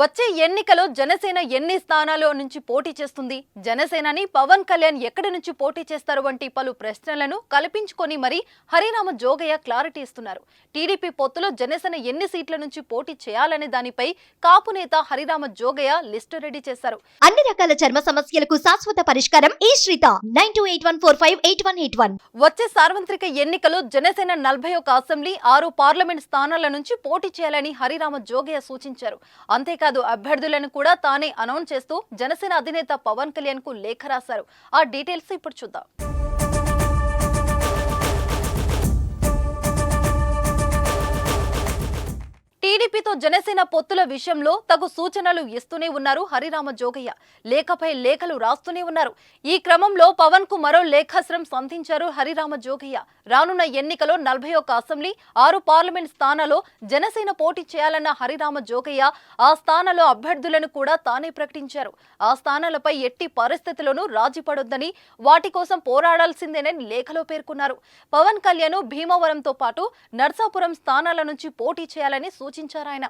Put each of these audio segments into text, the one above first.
వచ్చే ఎన్నికలో జనసేన ఎన్ని స్థానాల నుంచి పోటీ చేస్తుంది? జనసేనని పవన్ కళ్యాణ్ ఎక్కడి నుంచి పోటీ చేస్తారు? వంటి పలు ప్రశ్నలను కల్పించుకొని మరి హరిరామ జోగయ్య క్లారిటీ ఇస్తున్నారు. టీడీపీ పొత్తులో జనసేన ఎన్ని సీట్ల నుంచి పోటీ చేయాలనే దానిపై కాపు నేత హరిరామ జోగయ్య లిస్టు రెడీ చేశారు. అన్ని రకాల చర్మ సమస్యలకు శాశ్వత పరిష్కారం ఈ శ్రీత. Nine two eight one four five eight one eight one. వచ్చే సార్వత్రిక ఎన్నికలో జనసేన నలభై ఒక అసెంబ్లీ ఆరు పార్లమెంట్ స్థానాల నుంచి పోటీ చేయాలని హరిరామ జోగయ్య సూచించారు. అంతేకాదు అభ్యర్థులను కూడా తానే అనౌన్స్ చేస్తూ జనసేన అధినేత పవన్ కళ్యాణ్కు లేఖ రాశారు. ఆ డీటెయిల్స్ ఇప్పుడు చూద్దాం. టీడీపీతో జనసేన పొత్తుల విషయంలో తగు సూచనలు ఇస్తూనే ఉన్నారు హరిరామ జోగయ్య. లేఖపై లేఖలు రాస్తూనే ఉన్నారు. ఈ క్రమంలో పవన్కు మరో లేఖాస్త్రం సంధించారు హరిరామ జోగయ్య. రానున్న ఎన్నికలో నలభై ఒక్క అసెంబ్లీ ఆరు పార్లమెంట్ స్థానాల్లో జనసేన పోటీ చేయాలన్న హరిరామ జోగయ్య ఆ స్థానాల్లో అభ్యర్థులను కూడా తానే ప్రకటించారు. ఆ స్థానాలపై ఎట్టి పరిస్థితుల్లోనూ రాజీ పడొద్దని వాటి కోసం పోరాడాల్సిందేనని లేఖలో పేర్కొన్నారు. పవన్ కళ్యాణ్ భీమవరంతో పాటు నర్సాపురం స్థానాల నుంచి పోటీ చేయాలని సూచించారు ఆయన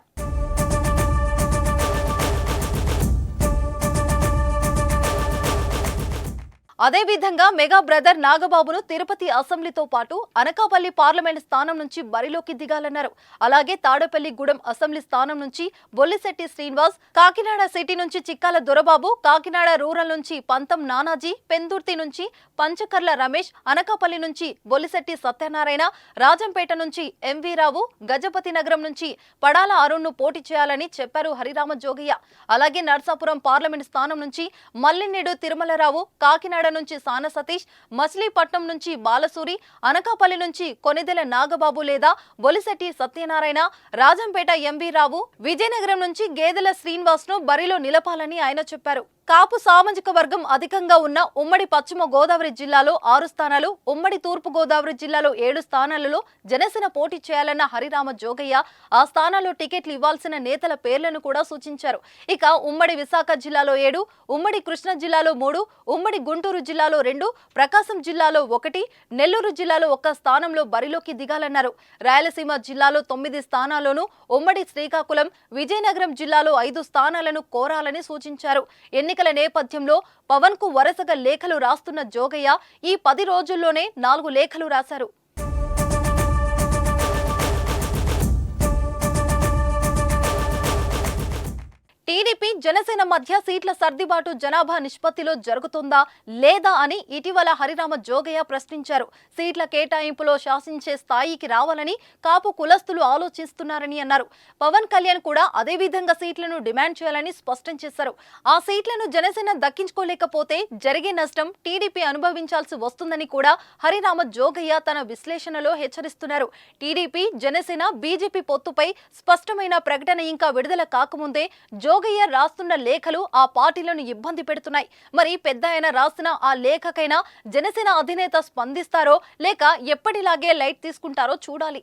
అదేవిధంగా మెగా బ్రదర్ నాగబాబును తిరుపతి అసెంబ్లీతో పాటు అనకాపల్లి పార్లమెంట్ స్థానం నుంచి బరిలోకి దిగాలన్నారు. అలాగే తాడేపల్లిగూడెం అసెంబ్లీ స్థానం నుంచి బొల్లిశెట్టి శ్రీనివాస్ కాకినాడ సిటీ నుంచి చిక్కాల దొరబాబు కాకినాడ రూరల్ నుంచి పంతం నానాజీ పెందుర్తి నుంచి పంచకర్ల రమేష్ అనకాపల్లి నుంచి బొల్లిశెట్టి సత్యనారాయణ రాజంపేట నుంచి ఎంవి రావు గజపతి నగరం నుంచి పడాల అరుణ్ను పోటీ చేయాలని చెప్పారు హరిరామ జోగయ్య. అలాగే నర్సాపురం పార్లమెంట్ స్థానం నుంచి మల్లినేడు తిరుమలరావు కాకినాడ నుంచి సాన సతీష్ మచిలీపట్నం నుంచి బాలసూరి అనకాపల్లి నుంచి కొనిదెల నాగబాబు లేదా బొలిశెట్టి సత్యనారాయణ రాజంపేట ఎంబీ రావు విజయనగరం నుంచి గేదెల శ్రీనివాస్ను బరిలో నిలపాలని ఆయన చెప్పారు. కాపు సామాజిక వర్గం అధికంగా ఉన్న ఉమ్మడి పశ్చిమ గోదావరి జిల్లాలో ఆరు స్థానాలు ఉమ్మడి తూర్పు గోదావరి జిల్లాలో ఏడు స్థానాలలో జనసేన పోటీ చేయాలన్న హరిరామ జోగయ్య ఆ స్థానాల్లో టికెట్లు ఇవ్వాల్సిన నేతల పేర్లను కూడా సూచించారు. ఇక ఉమ్మడి విశాఖ జిల్లాలో ఏడు ఉమ్మడి కృష్ణా జిల్లాలో మూడు ఉమ్మడి గుంటూరు జిల్లాలో రెండు ప్రకాశం జిల్లాలో ఒకటి నెల్లూరు జిల్లాలో ఒక్క స్థానంలో బరిలోకి దిగాలన్నారు. రాయలసీమ జిల్లాలో తొమ్మిది స్థానాల్లోనూ ఉమ్మడి శ్రీకాకుళం విజయనగరం జిల్లాలో ఐదు స్థానాలను కోరాలని సూచించారు. ఎన్నిక ఎన్నికల నేపథ్యంలో పవన్కు వరుసగా లేఖలు రాస్తున్న జోగయ్య ఈ పది రోజుల్లోనే నాలుగు లేఖలు రాశారు. టీడీపీ జనసేన మధ్య సీట్ల సర్దిబాటు జనాభా నిష్పత్తిలో జరుగుతుందా లేదా అని ఇటీవల హరిరామ జోగయ్య ప్రశ్నించారు. సీట్ల కేటాయింపులో శాసించే స్థాయికి రావాలని కాపు కులస్తులు ఆలోచిస్తున్నారని అన్నారు. పవన్ కళ్యాణ్ కూడా అదే విధంగా సీట్లను డిమాండ్ చేయాలని స్పష్టం చేశారు. ఆ సీట్లను జనసేన దక్కించుకోలేకపోతే జరిగే నష్టం టీడీపీ అనుభవించాల్సి వస్తుందని కూడా హరిరామ జోగయ్య తన విశ్లేషణలో హెచ్చరిస్తున్నారు. టీడీపీ జనసేన బీజేపీ పొత్తుపై స్పష్టమైన ప్రకటన ఇంకా విడుదల కాకముందే జోగయ్య రాస్తున్న లేఖలు ఆ పార్టీలను ఇబ్బంది పెడుతున్నాయి. మరి పెద్ద ఆయన రాసిన ఆ లేఖకైనా జనసేన అధినేత స్పందిస్తారో లేక ఎప్పటిలాగే లైట్ తీసుకుంటారో చూడాలి.